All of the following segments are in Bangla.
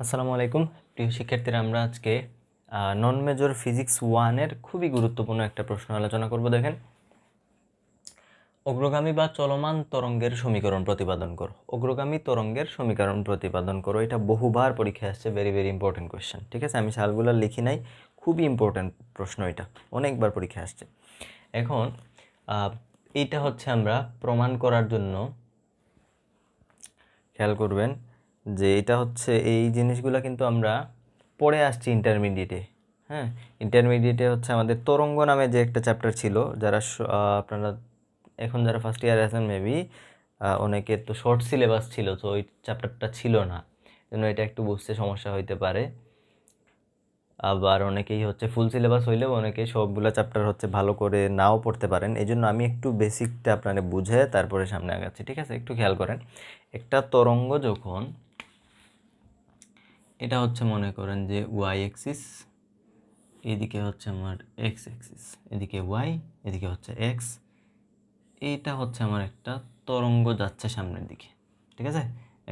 আসসালামু আলাইকুম। প্রিয় শিক্ষার্থীরা, আমরা আজকে নন মেজর ফিজিক্স ওয়ানের খুবই গুরুত্বপূর্ণ একটা প্রশ্ন আলোচনা করব, দেখেন। অগ্রগামী বা চলমান তরঙ্গের সমীকরণ প্রতিপাদন করো। অগ্রগামী তরঙ্গের সমীকরণ প্রতিপাদন করো। এটা বহুবার পরীক্ষায় আসছে ভেরি ভেরি ইম্পর্টেন্ট কোয়েশ্চেন ঠিক আছে? আমি সালগুলো লিখি নাই, খুবই ইম্পর্টেন্ট প্রশ্ন এটা, অনেকবার পরীক্ষায় আসছে। এখন এইটা হচ্ছে আমরা প্রমাণ করার জন্য, খেয়াল করবেন যে এটা হচ্ছে এই জিনিসগুলো কিন্তু আমরা পড়ে আসছি ইন্টারমিডিয়েটে হ্যাঁ? ইন্টারমিডিয়েটে হচ্ছে আমাদের তরঙ্গ নামে যে একটা চ্যাপ্টার ছিল, যারা আপনারা এখন যারা ফার্স্ট ইয়ারে আছেন মেবি অনেকের তো শর্ট সিলেবাস ছিল, তো ওই চ্যাপ্টারটা ছিল না। জন্য এটা একটু বুঝতে সমস্যা হইতে পারে। আবার অনেকেই হচ্ছে ফুল সিলেবাস হইলেও অনেকে সবগুলো চ্যাপ্টার হচ্ছে ভালো করে নাও পড়তে পারেন। এই জন্য আমি একটু বেসিকটা আপনাদের বুঝে তারপরে সামনে আগাচ্ছি, ঠিক আছে? একটু খেয়াল করেন। একটা তরঙ্গ যখন এটা হচ্ছে মনে করেন যে ওয়াই এক্সিস এদিকে হচ্ছে আমার এক্স এক্সিস এদিকে ওয়াই এদিকে হচ্ছে এক্স এইটা হচ্ছে আমার একটা তরঙ্গ যাচ্ছে সামনের দিকে, ঠিক আছে?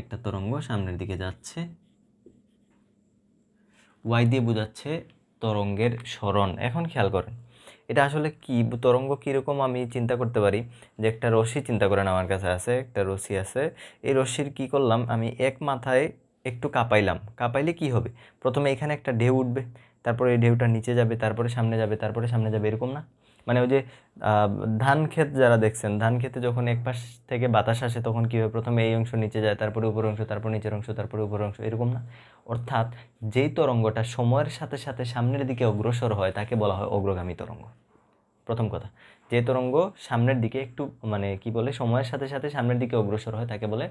একটা তরঙ্গ সামনের দিকে যাচ্ছে ওয়াই দিয়ে বোঝাচ্ছে তরঙ্গের স্মরণ। এখন খেয়াল করেন, এটা আসলে কি, তরঙ্গ কীরকম আমি চিন্তা করতে পারি? যে একটা রশ্মি চিন্তা করেন আমার কাছে আছে, একটা রশ্মি আছে, এই রশ্মির কি করলাম, আমি এক মাথায় একটু কাঁপাইলাম। কাঁপাইলে কি হবে? প্রথমে এখানে একটা ঢেউ উঠবে, তারপরে এই ঢেউটা নিচে যাবে, তারপরে সামনে যাবে, তারপরে সামনে যাবে, এরকম না? মানে ওই যে ধান ক্ষেত যারা দেখছেন, ধান ক্ষেতে যখন এক পাশ থেকে বাতাস আসে, তখন কী হয়? প্রথমে এই অংশ নিচে যায়, তারপরে উপর অংশ, তারপর নিচের অংশ, তারপরে উপর অংশ, এরকম না? অর্থাৎ যেই তরঙ্গটা সময়ের সাথে সাথে সামনের দিকে অগ্রসর হয়, তাকে বলা হয় অগ্রগামী তরঙ্গ। প্রথম কথা। যে তরঙ্গ সামনের দিকে একটু মানে কি বলে? সময়ের সাথে সাথে সামনের দিকে অগ্রসর হয়, তাকে বলে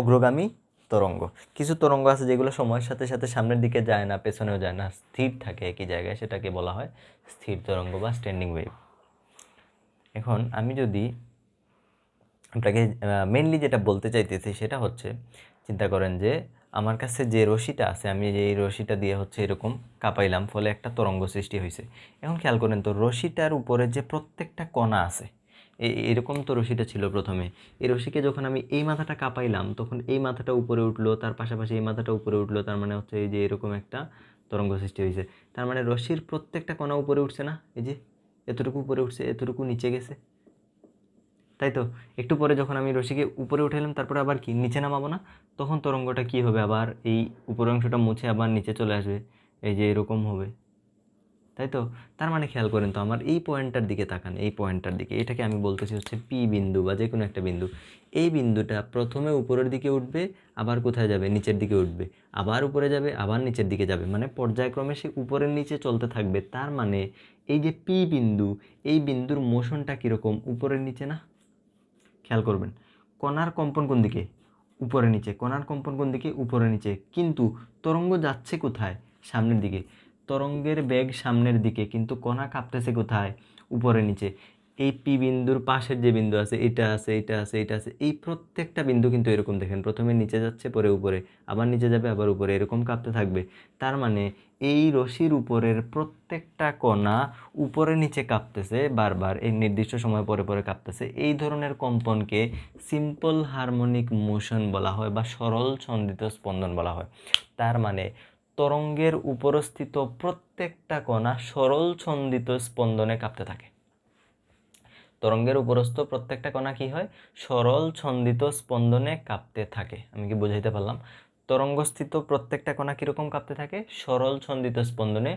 অগ্রগামী তরঙ্গ। কিছু তরঙ্গ আছে যেগুলো সময়ের সাথে সাথে সামনের দিকে যায় না, পেছনেও যায় না, স্থির থাকে একই জায়গায়, সেটাকে বলা হয় স্থির তরঙ্গ বা স্ট্যান্ডিং ওয়েভ এখন আমি যদি আপনাকে মেনলি যেটা বলতে চাইতেছি সেটা হচ্ছে, চিন্তা করেন যে আমার কাছে যে রশিটা আছে, আমি যে এই রশিটা দিয়ে হচ্ছে এরকম কাঁপাইলাম, ফলে একটা তরঙ্গ সৃষ্টি হয়েছে এখন খেয়াল করেন তো রশিটার উপরে যে প্রত্যেকটা কণা আছে এরকম তো রশিটা ছিল প্রথমে। এই রশিকে যখন আমি এই মাথাটা কাঁপাইলাম, তখন এই মাথাটা উপরে উঠল, তার পাশাপাশি এই মাথাটা উপরে উঠল, তার মানে হচ্ছে এই যে এরকম একটা তরঙ্গ সৃষ্টি হয়েছে। তার মানে রশির প্রত্যেকটা কণা উপরে উঠছে না? এই যে এতটুকু উপরে উঠছে, এতটুকু নিচে গেছে? তাই তো? একটু পরে যখন আমি রশিকে উপরে উঠাইলাম, তারপরে আবার কি, নিচে নামাবো না? তখন তরঙ্গটা কি হবে? আবার এই উপরের অংশটা মুছে আবার নিচে চলে আসবে। এই যে এরকম হবে। তাই তো? তার মানে খেয়াল করেন তো, আমার এই পয়েন্টটার দিকে তাকান, এই পয়েন্টটার দিকে। এটাকে আমি বলতেছি হচ্ছে পি বিন্দু বা যে কোনো একটা বিন্দু। এই বিন্দুটা প্রথমে উপরের দিকে উঠবে, আবার কোথায় যাবে? নিচের দিকে উঠবে। আবার উপরে যাবে, আবার নিচের দিকে যাবে। মানে পর্যায়ক্রমে সে উপরের নিচে চলতে থাকবে। তার মানে এই যে পি বিন্দু, এই বিন্দুর মোশনটা কীরকম? উপরের নিচে না? খেয়াল করবেন। কণার কম্পন কোন দিকে? উপরে নিচে। কণার কম্পন কোন দিকে? উপরে নিচে। কিন্তু তরঙ্গ যাচ্ছে কোথায়? সামনের দিকে। তরঙ্গের বেগ সামনের দিকে, কিন্তু কণা কাঁপতেছে কোথায়? উপরে নিচে। এই পি বিন্দুর পাশের যে বিন্দু আছে, এটা আছে এটা আছে এটা আছে, এই প্রত্যেকটা বিন্দু কিন্তু এরকম দেখেন। প্রথমে নিচে যাচ্ছে, পরে উপরে, আবার নিচে যাবে, আবার উপরে, এরকম কাঁপতে থাকবে। তার মানে এই রশির উপরের প্রত্যেকটা কণা উপরে নিচে কাঁপতেছে বারবার, এই নির্দিষ্ট সময় পরে পরে কাঁপতেছে। এই ধরনের কম্পনকে সিম্পল হারমোনিক মোশন বলা হয় বা সরল ছন্দিত স্পন্দন বলা হয়। তার মানে তরঙ্গের উপরস্থিত প্রত্যেকটা কণা সরল ছন্দিত স্পন্দনে কাঁপতে থাকে। তরঙ্গের উপরস্থ প্রত্যেকটা কণা কি হয়? সরল ছন্দিত স্পন্দনে কাঁপতে থাকে। আমি কি বুঝাইতে পারলাম? তরঙ্গস্থিত প্রত্যেকটা কণা কীরকম কাঁপতে থাকে? সরল ছন্দিত স্পন্দনে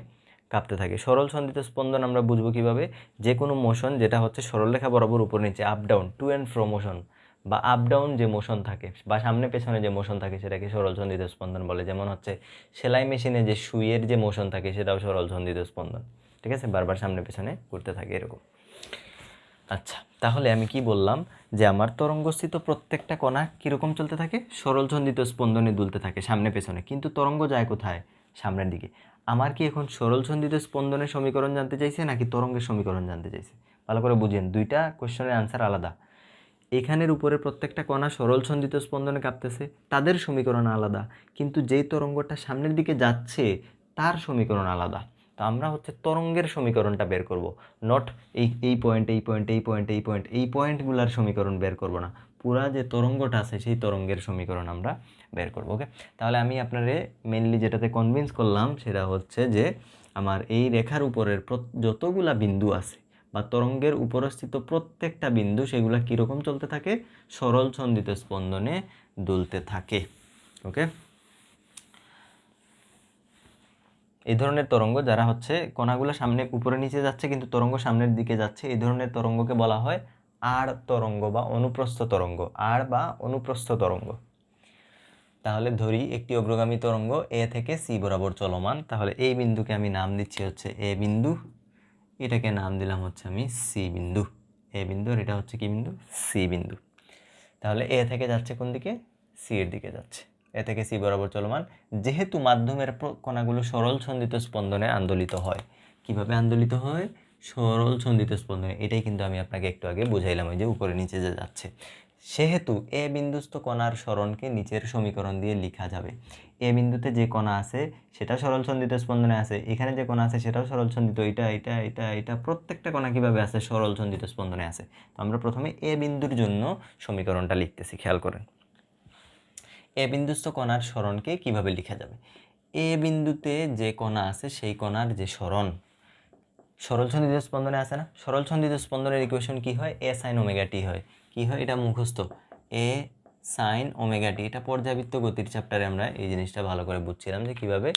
কাঁপতে থাকে। সরল ছন্দিত স্পন্দন আমরা বুঝব কীভাবে? যে কোনো মোশন যেটা হচ্ছে সরলরেখা বরাবর উপর নিচে up down to and fro motion বা আপ ডাউন যে মোশন থাকে, বা সামনে পেছনে যে মোশন থাকে সেটাকে সরল ছন্দিত স্পন্দন বলে। যেমন হচ্ছে সেলাই মেশিনে যে সুইয়ের যে মোশন থাকে সেটাও সরল ছন্দিত স্পন্দন ঠিক আছে? বারবার সামনে পেছনে ঘুরতে থাকে এরকম। আচ্ছা তাহলে আমি কি বললাম যে আমার তরঙ্গস্থিত প্রত্যেকটা কণা কীরকম চলতে থাকে? সরল ছন্দিত স্পন্দনে দুলতে থাকে সামনে পেছনে। কিন্তু তরঙ্গ যায় কোথায়? সামনের দিকে। আমার কি এখন সরল ছন্দিত স্পন্দনের সমীকরণ জানতে চাইছে নাকি তরঙ্গের সমীকরণ জানতে চাইছে? ভালো করে বুঝেন, দুইটা কোশ্চেনের আনসার আলাদা। এখানের উপরে প্রত্যেকটা কণা সরল ছন্দিত স্পন্দনে কাঁপতেছে। তাদের সমীকরণ আলাদা, কিন্তু যেই তরঙ্গটা সামনের দিকে যাচ্ছে, তার সমীকরণ আলাদা। তো আমরা হচ্ছে তরঙ্গের সমীকরণটা বের করব। নট এই এই পয়েন্ট এই পয়েন্ট এই পয়েন্ট এই পয়েন্ট এই পয়েন্টগুলোর সমীকরণ বের করব না। পুরা যে তরঙ্গটা আছে, সেই তরঙ্গের সমীকরণ আমরা বের করব ওকে তাহলে আমি আপনারে মেনলি যেটাতে কনভিন্স করলাম, সেটা হচ্ছে যে, আমার এই রেখার উপরের যতগুলা বিন্দু আছে বা তরঙ্গের উপরস্থিত প্রত্যেকটা বিন্দু সেগুলা কীরকম চলতে থাকে? সরল ছন্দিত স্পন্দনে দুলতে থাকে। ওকে? এই ধরনের তরঙ্গ যারা হচ্ছে, কণাগুলো সামনে উপরে নিচে যাচ্ছে কিন্তু তরঙ্গ সামনের দিকে যাচ্ছে, এই ধরনের তরঙ্গকে বলা হয় আর তরঙ্গ বা অনুপ্রস্থ তরঙ্গ, আর বা অনুপ্রস্থ তরঙ্গ। তাহলে ধরি একটি অগ্রগামী তরঙ্গ এ থেকে সি বরাবর চলমান, তাহলে এই বিন্দুকে আমি নাম দিচ্ছি হচ্ছে এ বিন্দু এটাকে নাম দিলাম হচ্ছে আমি সি বিন্দু। এ বিন্দু আর এটা হচ্ছে কি বিন্দু? সি বিন্দু। তাহলে এ থেকে যাচ্ছে কোন দিকে? সি এর দিকে যাচ্ছে। এ থেকে সি বরাবর চলমান। যেহেতু মাধ্যমের কণাগুলো সরল ছন্দিত স্পন্দনে আন্দোলিত হয়। কীভাবে আন্দোলিত হয়? সরল ছন্দিত স্পন্দনে। এটাই কিন্তু আমি আপনাকে একটু আগে বুঝাইলাম, ওই যে উপরে নিচে যে যাচ্ছে। সেহেতু এ বিন্দুস্থ কণার সরণকে নিচের সমীকরণ দিয়ে লেখা যাবে। এ বিন্দুতে যে কণা আছে সেটা সরল ছন্দিত স্পন্দনে আছে, এখানে যে কণা আছে, সেটাও সরল ছন্দিত, এটা এটা এটা এটা প্রত্যেকটা কণা কীভাবে আছে, সরল ছন্দিত স্পন্দনে আছে। তো আমরা প্রথমে এ বিন্দুর জন্য সমীকরণটা লিখতেছি, খেয়াল করেন। এ বিন্দুস্থ কণার সরণকে কীভাবে লেখা যাবে? এ বিন্দুতে যে কণা আছে, সেই কণার যে সরণ, সরল ছন্দিত স্পন্দনে আছে না? সরল ছন্দিত স্পন্দনের ইকুয়েশন কি হয়? এ সাইন ওমেগা টি হয়। কি হয়? এটা মুখস্থ। এ সাইন ওমেগা টি এটা পর্যাবৃত্ত গতির চ্যাপ্টারে আমরা এই জিনিসটা ভালো করে বুঝছিলাম যে কীভাবে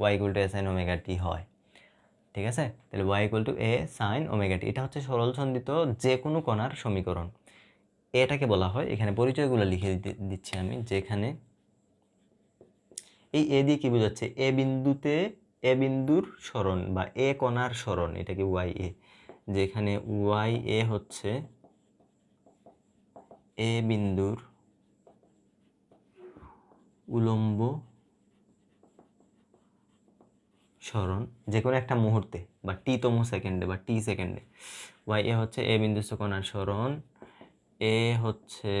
Y equal to A sine omega T হয়। ঠিক আছে? তাহলে Y equal to A sine omega T এটা হচ্ছে সরল ছন্দিত যে কোনো কণার সমীকরণ। এটাকে বলা হয়, এখানে পরিচয়গুলো লিখে দিচ্ছি আমি, যেখানে এই এ দিয়ে কী বোঝাচ্ছে? এ বিন্দুতে এ বিন্দুর সরণ বা এ কণার সরণ, এটাকে ওয়াই এ যেখানে ওয়াই এ হচ্ছে এ বিন্দুর উলম্ব সরণ যে কোনো একটা মুহূর্তে, বা টি তম সেকেন্ডে, বা টি সেকেন্ডে। ওয়াই এ হচ্ছে এ বিন্দুস্থ কণার সরণ এ হচ্ছে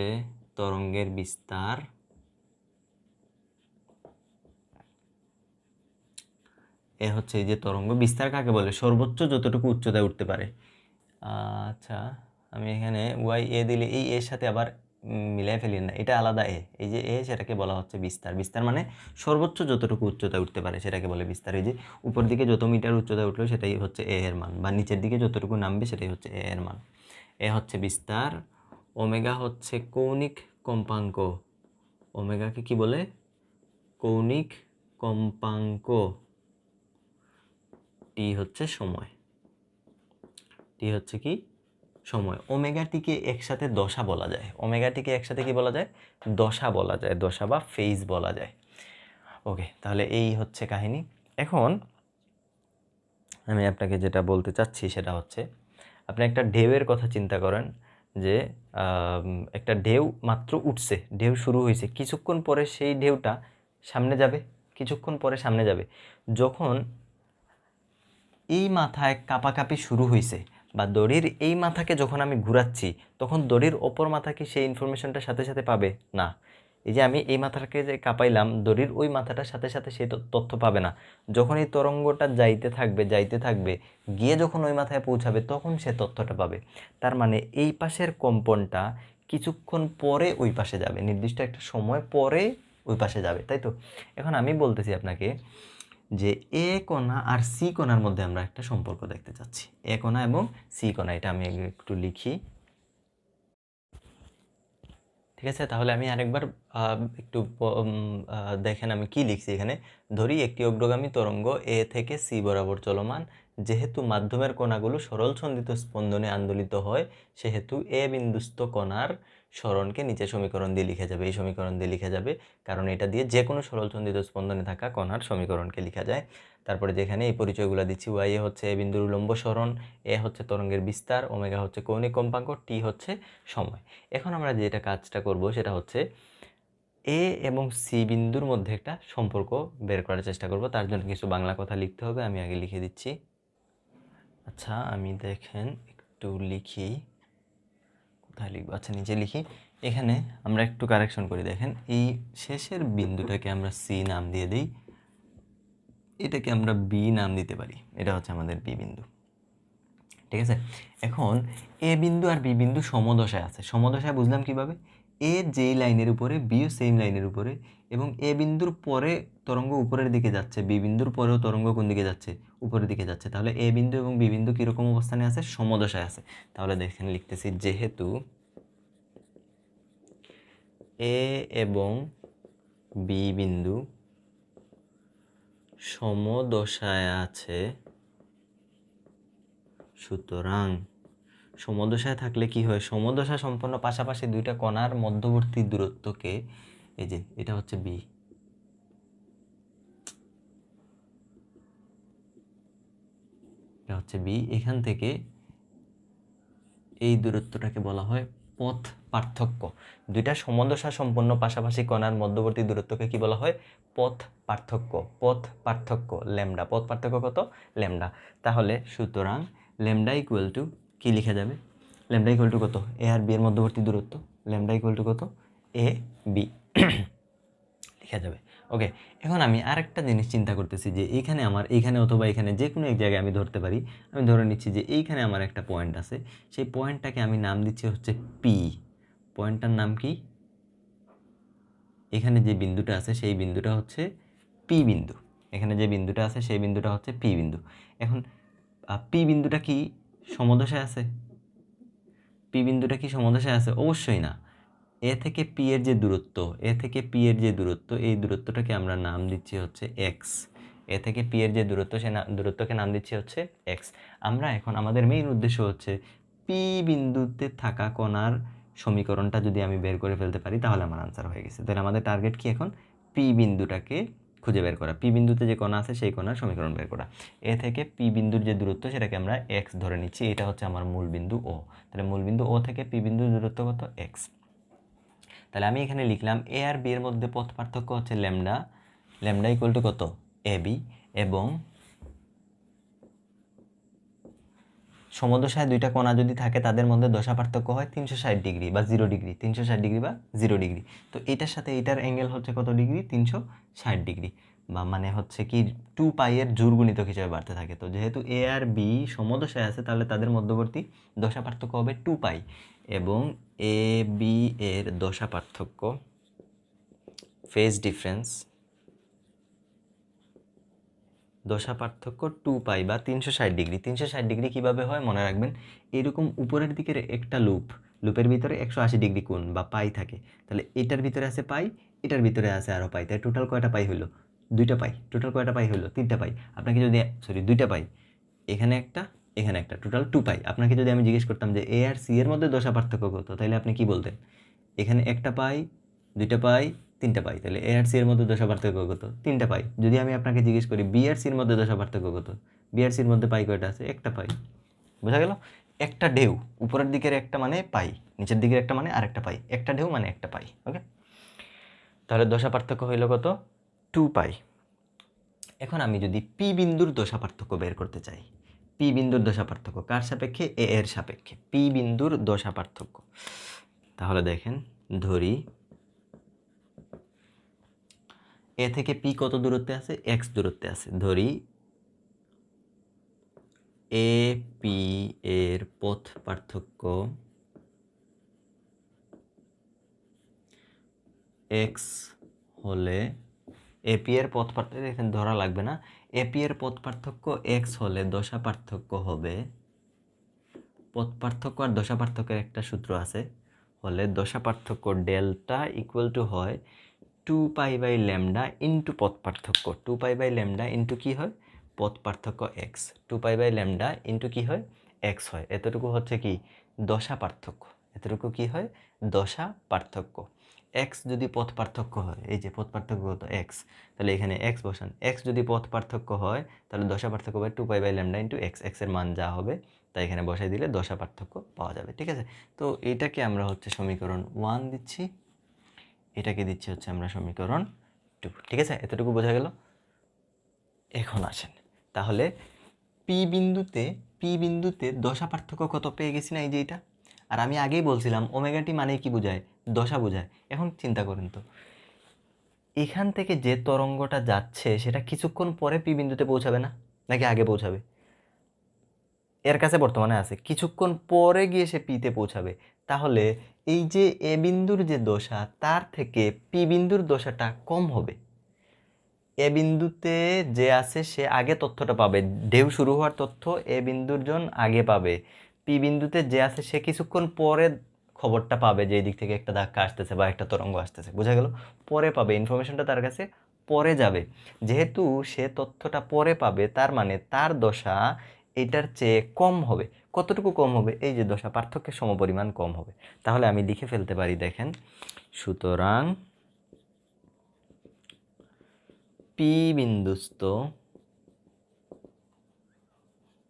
তরঙ্গের বিস্তার এ হচ্ছে যে তরঙ্গ, বিস্তার কাকে বলে? সর্বোচ্চ যতটুকু উচ্চতায় উঠতে পারে। আচ্ছা আমি এখানে ওয়াই এ দিলে এই এর সাথে আবার মিলাই ফেলি না। এটা আলাদা এ। এই যে এ সেটাকে বলা হচ্ছে বিস্তার। বিস্তার মানে সর্বোচ্চ যতটুকু উচ্চতায় উঠতে পারে সেটাকে বলে বিস্তার। এই যে উপর দিকে যত মিটার উচ্চতায় উঠল সেটাই হচ্ছে এ এর মান বা নিচের দিকে যতটুকু নামবে সেটাই হচ্ছে এ এর মান। এ হচ্ছে বিস্তার। ওমেগা হচ্ছে কৌণিক কম্পাঙ্ক। ওমেগাকে কি বলে? কৌণিক কম্পাঙ্ক। টি হচ্ছে সময়। টি হচ্ছে কি? সময়। ওমেগাটিকে একসাথে দশা বলা যায়। ওমেগাটিকে একসাথে কি বলা যায়? দশা বলা যায়। দশা বা ফেজ বলা যায়। ওকে, তাহলে এই হচ্ছে কাহিনী। এখন আমি আপনাকে যেটা বলতে চাচ্ছি সেটা হচ্ছে, আপনি একটা ঢেউয়ের কথা চিন্তা করেন যে একটা ঢেউ মাত্র উঠছে। ঢেউ শুরু হয়েছে। কিছুক্ষণ পরে সেই ঢেউটা সামনে যাবে। কিছুক্ষণ পরে সামনে যাবে। যখন এই মাথায় কাঁপাকাঁপি শুরু হয়েছে বা দড়ির এই মাথাকে যখন আমি ঘুরাচ্ছি, তখন দড়ির ওপর মাথা কি সেই ইনফরমেশনটা সাথে সাথে পাবে? না। এই যে আমি এই মাথাটাকে যে কাঁপাইলাম, দড়ির ওই মাথাটার সাথে সাথে সেই তথ্য পাবে না। যখন এই তরঙ্গটা যাইতে থাকবে যাইতে থাকবে, গিয়ে যখন ওই মাথায় পৌঁছাবে, তখন সে তথ্যটা পাবে। তার মানে এই পাশের কম্পনটা কিছুক্ষণ পরে ওই পাশে যাবে। নির্দিষ্ট একটা সময় পরে ওই পাশে যাবে, তাই তো? এখন আমি বলতেছি আপনাকে যে এ কণা আর সি কণার মধ্যে আমরা একটা সম্পর্ক দেখতে চাচ্ছি। এ কণা এবং সি কণা, এটা আমি একটু লিখি। ঠিক আছে? তাহলে আমি আরেকবার একটু দেখেন আমি কি লিখছি এখানে। ধরি একটি অগ্রগামী তরঙ্গ এ থেকে সি বরাবর চলমান। যেহেতু মাধ্যমের কণাগুলো সরল ছন্দিত স্পন্দনে আন্দোলিত হয়, সেহেতু এ বিন্দুস্থ কণার সরণকে নিচে সমীকরণ দিয়ে লিখা যাবে, এই সমীকরণ দিয়ে লিখা যাবে। কারণ এটা দিয়ে যে কোনো সরল ছন্দিত স্পন্দনে থাকা কণার সমীকরণকে লিখা যায়। তারপরে যেখানে এই পরিচয়গুলো দিচ্ছি ওয়াই এ হচ্ছে এ বিন্দুর উলম্ব সরণ এ হচ্ছে তরঙ্গের বিস্তার, ওমেগা হচ্ছে কৌণিক কম্পাঙ্ক টি হচ্ছে সময়। এখন আমরা যেটা কাজটা করব সেটা হচ্ছে এ এবং সি বিন্দুর মধ্যে একটা সম্পর্ক বের করার চেষ্টা করব। তার জন্য কিছু বাংলা কথা লিখতে হবে, আমি আগে লিখে দিচ্ছি। আচ্ছা আমি দেখেন, একটু লিখি। কোথায় লিখব আচ্ছা নিচে লিখি। এখানে আমরা একটু কারেকশন করি, দেখেন। এই শেষের বিন্দুটাকে আমরা সি নাম দিয়ে দিই। এটাকে আমরা বি নাম দিতে পারি। এটা হচ্ছে আমাদের বি বিন্দু। ঠিক আছে? এখন এ বিন্দু আর বি বিন্দু সমদশায় আছে। সমদশায় বুঝলাম কীভাবে? এ যেই লাইনের উপরে বিও সেম লাইনের উপরে। এবং এ বিন্দুর পরে তরঙ্গ উপরের দিকে যাচ্ছে, বি বিন্দুর পরেও তরঙ্গ কোন দিকে যাচ্ছে? উপরের দিকে যাচ্ছে। তাহলে এ বিন্দু এবং বি বিন্দু কীরকম অবস্থানে আছে? সমদশায় আছে। তাহলে দেখেন লিখতেছি যেহেতু এ এবং বি বিন্দু সমদশায় আছে, সুতরাং সমদশায় থাকলে কি হয়? সমদশা সম্পন্ন পাশাপাশি দুইটা কণার মধ্যবর্তী দূরত্বকে এই যে, এটা হচ্ছে বি এটা হচ্ছে বি এখান থেকে এই দূরত্বটাকে বলা হয় পথ পার্থক্য। দুইটা সমদশা সম্পন্ন পাশাপাশি কণার মধ্যবর্তী দূরত্বকে কি বলা হয়? পথ পার্থক্য। পথ পার্থক্য, ল্যামডা। পথ পার্থক্য কত? ল্যামডা। তাহলে সুতরাং ল্যামডা ইকুয়াল টু কি লেখা যাবে? ল্যামডা ইকুয়াল টু কত? এ আর বি এর মধ্যবর্তী দূরত্ব। ল্যামডা ইকুয়াল টু কত? এ বি লেখা যাবে। ওকে এখন আমি আরেকটা জিনিস চিন্তা করতেছি যে এইখানে আমার এইখানে অথবা এখানে যে কোনো এক জায়গায় আমি ধরতে পারি। আমি ধরে নিচ্ছি যে এইখানে আমার একটা পয়েন্ট আছে। সেই পয়েন্টটাকে আমি নাম দিচ্ছি হচ্ছে পি পয়েন্টটার নাম কি? এখানে যে বিন্দুটা আছে সেই বিন্দুটা হচ্ছে পি বিন্দু। এখানে যে বিন্দুটা আছে সেই বিন্দুটা হচ্ছে পি বিন্দু। এখন পি বিন্দুটা কি সমদশায় আছে? পি বিন্দুটা কি সমদশায় আছে? অবশ্যই না। এ থেকে পি এর যে দূরত্ব এ থেকে পি এর যে দূরত্ব, এই দূরত্বটাকে আমরা নাম দিচ্ছি হচ্ছে এক্স এ থেকে পি এর যে দূরত্ব, সে দূরত্বকে নাম দিচ্ছি হচ্ছে এক্স আমরা এখন আমাদের মেইন উদ্দেশ্য হচ্ছে পি বিন্দুতে থাকা কণার সমীকরণটা যদি আমি বের করে ফেলতে পারি, তাহলে আমার আনসার হয়ে গেছে। তাহলে আমাদের টার্গেট কি এখন? পি বিন্দুটাকে খুঁজে বের করা। পি বিন্দুতে যে কণা আছে, সেই কণার সমীকরণ বের করা। এ থেকে পি বিন্দুর যে দূরত্ব, সেটাকে আমরা এক্স ধরে নিচ্ছি। এটা হচ্ছে আমার মূল বিন্দু ও তাহলে মূল বিন্দু ও থেকে পি বিন্দুর দূরত্ব কত? এক্স তাহলে আমি এখানে লিখলাম এ আর বি এর মধ্যে পথ পার্থক্য হচ্ছে ল্যামডা। ল্যামডা ইকুয়াল টু কত? এ বি এবং সমদশায় দুইটা কণা যদি থাকে, তাদের মধ্যে দশা পার্থক্য হয় তিনশো ষাট ডিগ্রি বা জিরো ডিগ্রি তিনশো ষাট ডিগ্রি বা জিরো ডিগ্রি তো এটার সাথে এটার অ্যাঙ্গেল হচ্ছে কত ডিগ্রি তিনশো ষাট ডিগ্রি বা মানে হচ্ছে কি টু পাইয়ের জোর গুণিতক হিসেবে বাড়তে থাকে। তো যেহেতু এ আর বি সমদশায় আছে, তাহলে তাদের মধ্যবর্তী দশা পার্থক্য হবে টু পাই এবং এ বি এর দশা পার্থক্য ফেজ ডিফারেন্স দশা পার্থক্য টু পাই বা তিনশো ষাট ডিগ্রি। তিনশো ষাট ডিগ্রি কীভাবে হয়? মনে রাখবেন, এরকম উপরের দিকের একটা লুপ লুপের ভিতরে একশো আশি ডিগ্রি কোণ বা পাই থাকে। তাহলে এটার ভিতরে আছে পাই এটার ভিতরে আছে আরও পাই তাই টোটাল কয়টা পাই হলো দুইটা পাই টোটাল কয়টা পাই হলো? তিনটা পাই। আপনাকে যদি সরি দুইটা পাই, এখানে একটা এখানে একটা টোটাল টু পাই। আপনাকে যদি আমি জিজ্ঞেস করতাম যে এ আর সি এর মধ্যে দশা পার্থক্য কত, তাহলে আপনি কি বলতেন? এখানে একটা পাই, দুইটা পাই, তিনটা পাই, তাহলে এ আর সি এর মধ্যে দশা পার্থক্য কত? তিনটা পাই। যদি আমি আপনাকে জিজ্ঞেস করি বি আর সির মধ্যে দশা পার্থক্য কত? বি আর সির মধ্যে পাই কয়টা আছে? একটা পাই। বোঝা গেল? একটা ঢেউ, উপরের দিকের একটা মানে পাই, নিচের দিকের একটা মানে আরেকটা পাই। একটা ঢেউ মানে একটা পাই ওকে তাহলে দশা পার্থক্য হইল কত? টু পাই এখন আমি যদি পি বিন্দুর দশা পার্থক্য বের করতে চাই পি বিন্দুর দশা পার্থক্য কার সাপেক্ষে? এ এর সাপেক্ষে। পি বিন্দুর দশা পার্থক্য তাহলে দেখেন, ধরি এ থেকে পি কত দূরত্বে আছে? এক্স দূরত্বে আছে। ধরি এ পি এর পথ পার্থক্য এক্স হলে এপি পথ পার্থক্য এখানে ধরা লাগবে না। এপি এর পথ পার্থক্য এক্স হলে দশা পার্থক্য হবে। পথ পার্থক্য আর দশা পার্থক্যের একটা সূত্র আছে। হলে দশা পার্থক্য ডেল্টা ইকুয়াল টু হয় two pi by lambda into পথ পার্থক্য two pi by lambda into কী হয়? পথ পার্থক্য X two pi by lambda into কী হয়? এক্স হয়। এতটুকু হচ্ছে কি? দশা পার্থক্য এতটুকু কি হয়? দশা পার্থক্য এক্স যদি পথ পার্থক্য হয়, এই যে পথ পার্থক্য কত এক্স তাহলে এখানে এক্স বসান। এক্স যদি পথ পার্থক্য হয়, তাহলে দশা পার্থক্য হবে two pi by lambda into X এক্সের মান যা হবে তাই এখানে বসাই দিলে দশা পার্থক্য পাওয়া যাবে, ঠিক আছে? তো এটাকে আমরা হচ্ছে সমীকরণ ওয়ান দিচ্ছি। এটাকে দিচ্ছি হচ্ছে আমরা সমীকরণ টু ঠিক আছে? এতটুকু বোঝা গেল? এখন আসেন। তাহলে পি বিন্দুতে পি বিন্দুতে দশা পার্থক্য কত পেয়ে গেছি না এই যে এটা? আর আমি আগেই বলছিলাম ওমেগাটি মানে কি বোঝায়? দশা বোঝায়। এখন চিন্তা করেন তো। এখান থেকে যে তরঙ্গটা যাচ্ছে, সেটা কিছুক্ষণ পরে পি বিন্দুতে পৌঁছাবে না? নাকি আগে পৌঁছাবে? এর কাছে বর্তমানে আছে। কিছুক্ষণ পরে গিয়ে সে পিতে পৌঁছাবে। তাহলে এই যে এ বিন্দুর যে দশা, তার থেকে পি বিন্দুর দশাটা কম হবে। এ বিন্দুতে যে আছে, সে আগে তথ্যটা পাবে। ঢেউ শুরু হওয়ার তথ্য এ বিন্দুর জন আগে পাবে। পি বিন্দুতে যে আছে, সে কিছুক্ষণ পরে খবরটা পাবে যে দিক থেকে একটা ধাক্কা আসতেছে বা একটা তরঙ্গ আসতেছে। বোঝা গেল? পরে পাবে। ইনফরমেশনটা তার কাছে পরে যাবে। যেহেতু সে তথ্যটা পরে পাবে, তার মানে তার দশা এটার চেয়ে কম হবে। কতটুকু কম হবে? এই যে দশা পার্থক্যের সমপরিমাণ কম হবে। তাহলে আমি লিখে ফেলতে পারি, দেখেন। সুতরাং পি বিন্দুস্থ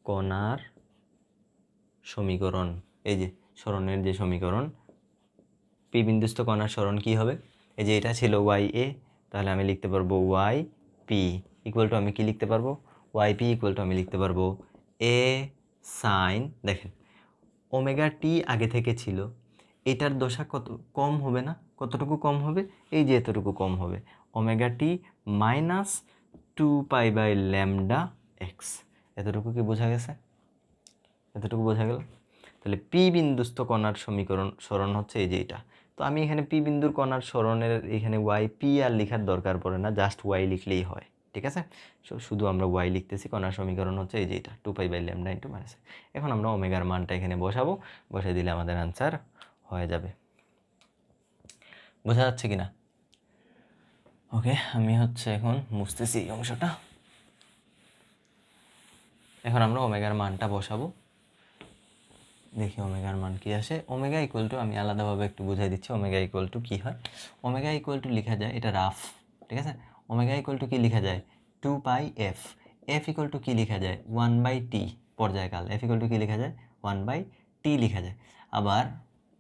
কণার সমীকরণ, এই যে সরণের যে সমীকরণ পি বিন্দুস্থ কণার সরণ কি হবে? এই যে এটা ছিল ওয়াই এ তাহলে আমি লিখতে পারব ওয়াই পি ইকুয়াল টু আমি কি লিখতে পারব? ওয়াই পি ইকুয়াল টু আমি লিখতে পারব এ সাইন দেখেন ওমেগা টি আগে থেকে ছিল, এটার দশা কত, কম হবে না? কতটুকু কম হবে? এই যে এতটুকু কম হবে omega T minus two pi by lambda X এতটুকু কি বোঝা গেছে? এতটুকু বোঝা গেল? তাহলে পি বিন্দুস্থ কণার সমীকরণ স্মরণ হচ্ছে এই যে এটা তো আমি এখানে পি বিন্দুর কণার স্মরণের এখানে ওয়াই পি আর লেখার দরকার পড়ে না জাস্ট ওয়াই লিখলেই হয়, ঠিক আছে? শুধু আমরা ওয়াই লিখতেছি, কণার সমীকরণ হচ্ছে এই যে এটা two pi by lambda into minus এখন আমরা ওমেগার মানটা এখানে বসাবো বসে দিলে আমাদের আনসার হয়ে যাবে। বোঝা যাচ্ছে কি না ওকে, আমি হচ্ছে এখন মুছতেছি এই অংশটা। এখন আমরা ওমেগার মানটা বসাবো। দেখি ওমেগার মান কি আসে। ওমেগা ইকুয়াল টু আমি আলাদাভাবে একটু বুঝাই দিচ্ছি, ওমেগা ইকুয়াল টু কী হয়? ওমেগা ইকুয়াল টু লেখা যায়, এটা রাফ ঠিক আছে? ওমেগা ইকুয়াল টু কী লেখা যায়? Two pi F F equal to কী লেখা যায়? ওয়ান বাই টি পর্যায়কাল। এফ ইকুয়াল টু কী লেখা যায়? ওয়ান বাই টি লেখা যায়। আবার,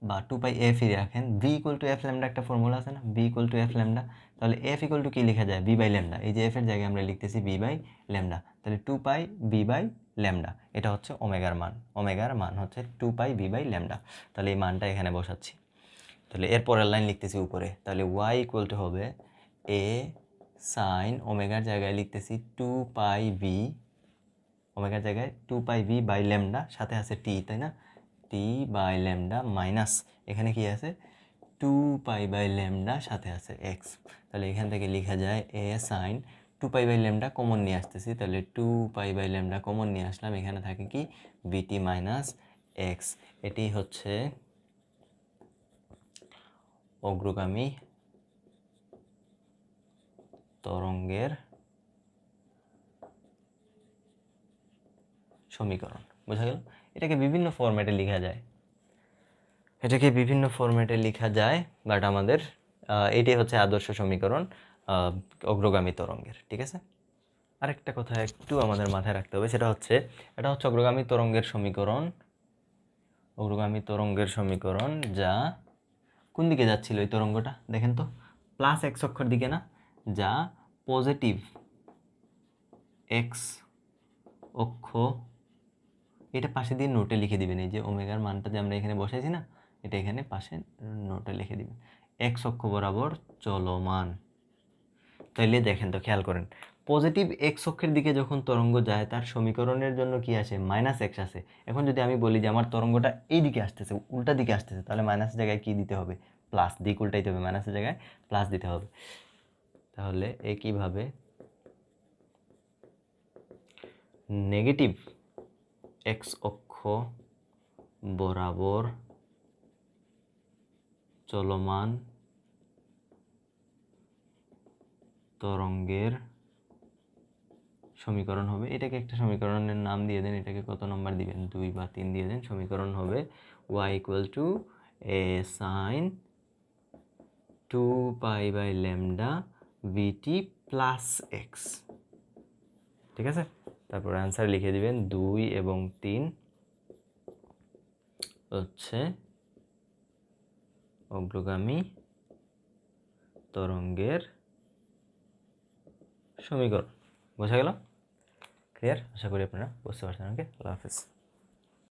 বা টু পাই এফ ই রাখেন। V equal to F lambda একটা ফর্মুলা আছে না? B equal to F lambda তাহলে এফ ইকুয়াল টু কী লেখা যায়? বি বাই ল্যামডা এই যে এফ এর জায়গায় আমরা লিখতেছি বি বাই ল্যামডা তাহলে two pi B by lambda. এটা হচ্ছে ওমেগার মান। ওমেগার মান হচ্ছে two pi B by lambda. তাহলে এই মানটা এখানে বসাচ্ছি। তাহলে এর পরের লাইন লিখতেছি উপরে। তাহলে ওয়াই ইকুয়াল টু হবে এ সাইন ওমেগার জায়গায় লিখতেছি টু পাই বি ওমেগার জায়গায় two pi B by lambda. সাথে আছে টি তাই না? টি বাই ল্যামডা মাইনাস এখানে কি আছে? টু পাই বাই ল্যামডা, সাথে আছে এক্স তাহলে এখান থেকে লেখা যায় A sine two pi by lambda common নিয়ে আসতেছি, তাহলে two pi by lambda common নিয়ে আসলাম। এখানে থাকে কি? বিটি মাইনাস এক্স এটি হচ্ছে অগ্রগামী তরঙ্গের সমীকরণ। বোঝা গেল? এটাকে বিভিন্ন ফরম্যাটে লেখা যায়। এটাকে বিভিন্ন ফরম্যাটে লেখা যায় বাট আমাদের এটাই হচ্ছে আদর্শ সমীকরণ। অগ্রগামী তরঙ্গের, ঠিক আছে? আরেকটা কথা একটু আমাদের মাথায় রাখতে হবে, সেটা হচ্ছে, এটা হচ্ছে অগ্রগামী তরঙ্গের সমীকরণ। অগ্রগামী তরঙ্গের সমীকরণ যা কোন দিকে যাচ্ছিল এই তরঙ্গটা? দেখেন তো প্লাস এক্স অক্ষর দিকে না? যা পজিটিভ এক্স অক্ষ, এটা পাশে দিয়ে নোটে লিখে দিবেন, এই যে ওমেগার মানটা যে আমরা এখানে বসাইছি না, এটা এখানে পাশে নোটে লিখে দিবেন। এক্স অক্ষ বরাবর চলমান। তাইলে দেখেন তো, খেয়াল করেন। পজিটিভ এক্স অক্ষের দিকে যখন তরঙ্গ যায়, তার সমীকরণের জন্য কি আসে? মাইনাস এক্স আসে। এখন যদি আমি বলি যে আমার তরঙ্গটা এই দিকে আসতেছে, উল্টা দিকে আসতেছে, তাহলে মাইনাসের জায়গায় কি দিতে হবে? প্লাস দিক উল্টাইতে হবে মাইনাসের জায়গায় প্লাস দিতে হবে। তাহলে একইভাবে নেগেটিভ এক্স অক্ষ বরাবর চলমান তরঙ্গের সমীকরণ হবে। এটাকে একটা সমীকরণের নাম দিয়ে দেন। এটাকে কত নম্বর দিবেন? দুই বা তিন দিয়ে দেন। সমীকরণ হবে Y equal to A sine two pi by lambda BT plus X ঠিক আছে? তারপর অ্যান্সার লিখে দিবেন। দুই এবং তিন হচ্ছে অগ্রগামী তরঙ্গের সমীকরণ। বোঝা গেল? ক্লিয়ার আশা করি আপনারা বুঝতে পারছেন। ওকে আল্লাহ হাফিজ।